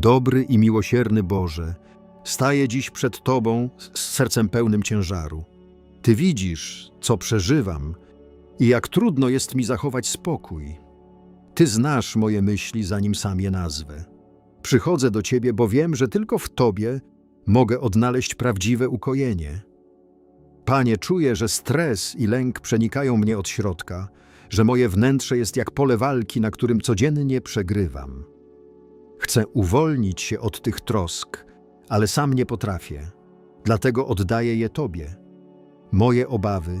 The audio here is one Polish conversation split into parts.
Dobry i miłosierny Boże, staję dziś przed Tobą z sercem pełnym ciężaru. Ty widzisz, co przeżywam i jak trudno jest mi zachować spokój. Ty znasz moje myśli, zanim sam je nazwę. Przychodzę do Ciebie, bo wiem, że tylko w Tobie mogę odnaleźć prawdziwe ukojenie. Panie, czuję, że stres i lęk przenikają mnie od środka, że moje wnętrze jest jak pole walki, na którym codziennie przegrywam. Chcę uwolnić się od tych trosk, ale sam nie potrafię. Dlatego oddaję je Tobie. Moje obawy,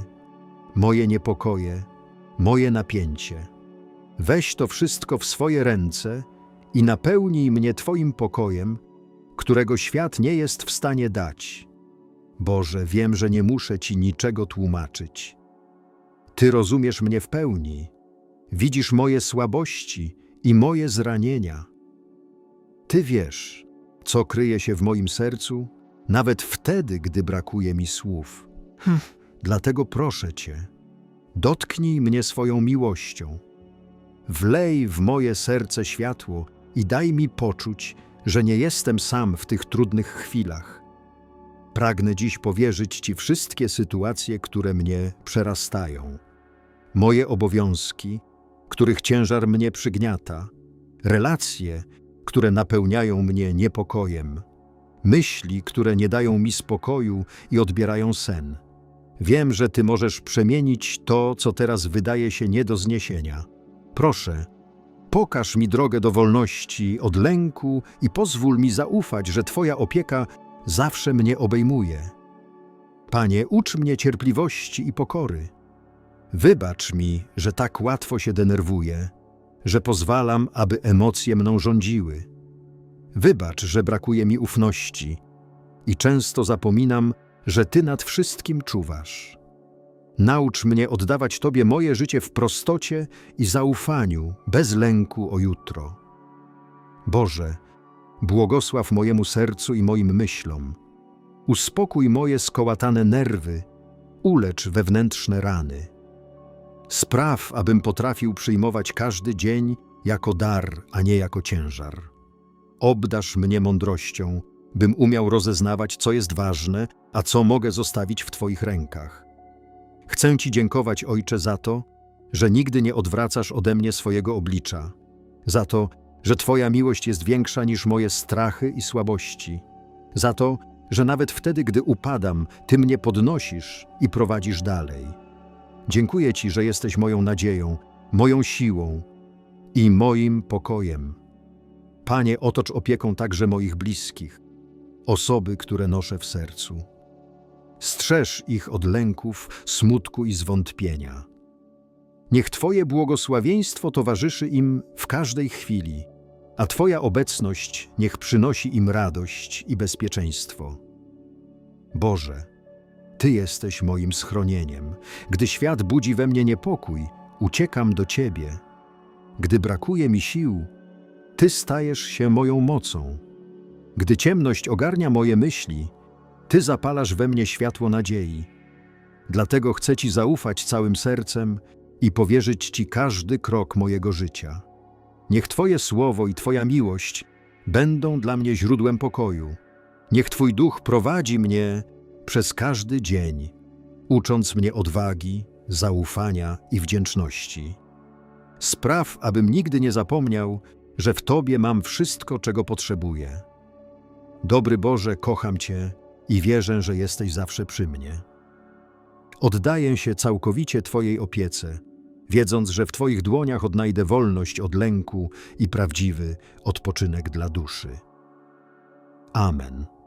moje niepokoje, moje napięcie. Weź to wszystko w swoje ręce i napełnij mnie Twoim pokojem, którego świat nie jest w stanie dać. Boże, wiem, że nie muszę Ci niczego tłumaczyć. Ty rozumiesz mnie w pełni, widzisz moje słabości i moje zranienia. Ty wiesz, co kryje się w moim sercu, nawet wtedy, gdy brakuje mi słów. Dlatego proszę Cię, dotknij mnie swoją miłością. Wlej w moje serce światło i daj mi poczuć, że nie jestem sam w tych trudnych chwilach. Pragnę dziś powierzyć Ci wszystkie sytuacje, które mnie przerastają. Moje obowiązki, których ciężar mnie przygniata, relacje, które napełniają mnie niepokojem, myśli, które nie dają mi spokoju i odbierają sen. Wiem, że Ty możesz przemienić to, co teraz wydaje się nie do zniesienia. Proszę, pokaż mi drogę do wolności od lęku i pozwól mi zaufać, że Twoja opieka zawsze mnie obejmuje. Panie, ucz mnie cierpliwości i pokory. Wybacz mi, że tak łatwo się denerwuję, że pozwalam, aby emocje mną rządziły. Wybacz, że brakuje mi ufności i często zapominam, że Ty nad wszystkim czuwasz. Naucz mnie oddawać Tobie moje życie w prostocie i zaufaniu, bez lęku o jutro. Boże, błogosław mojemu sercu i moim myślom. Uspokój moje skołatane nerwy, ulecz wewnętrzne rany. Spraw, abym potrafił przyjmować każdy dzień jako dar, a nie jako ciężar. Obdasz mnie mądrością, bym umiał rozeznawać, co jest ważne, a co mogę zostawić w Twoich rękach. Chcę Ci dziękować, Ojcze, za to, że nigdy nie odwracasz ode mnie swojego oblicza, za to, że Twoja miłość jest większa niż moje strachy i słabości, za to, że nawet wtedy, gdy upadam, Ty mnie podnosisz i prowadzisz dalej. Dziękuję Ci, że jesteś moją nadzieją, moją siłą i moim pokojem. Panie, otocz opieką także moich bliskich, osoby, które noszę w sercu. Strzeż ich od lęków, smutku i zwątpienia. Niech Twoje błogosławieństwo towarzyszy im w każdej chwili, a Twoja obecność niech przynosi im radość i bezpieczeństwo. Boże, Ty jesteś moim schronieniem. Gdy świat budzi we mnie niepokój, uciekam do Ciebie. Gdy brakuje mi sił, Ty stajesz się moją mocą. Gdy ciemność ogarnia moje myśli, Ty zapalasz we mnie światło nadziei. Dlatego chcę Ci zaufać całym sercem i powierzyć Ci każdy krok mojego życia. Niech Twoje słowo i Twoja miłość będą dla mnie źródłem pokoju. Niech Twój duch prowadzi mnie przez każdy dzień, ucząc mnie odwagi, zaufania i wdzięczności. Spraw, abym nigdy nie zapomniał, że w Tobie mam wszystko, czego potrzebuję. Dobry Boże, kocham Cię i wierzę, że jesteś zawsze przy mnie. Oddaję się całkowicie Twojej opiece, wiedząc, że w Twoich dłoniach odnajdę wolność od lęku i prawdziwy odpoczynek dla duszy. Amen.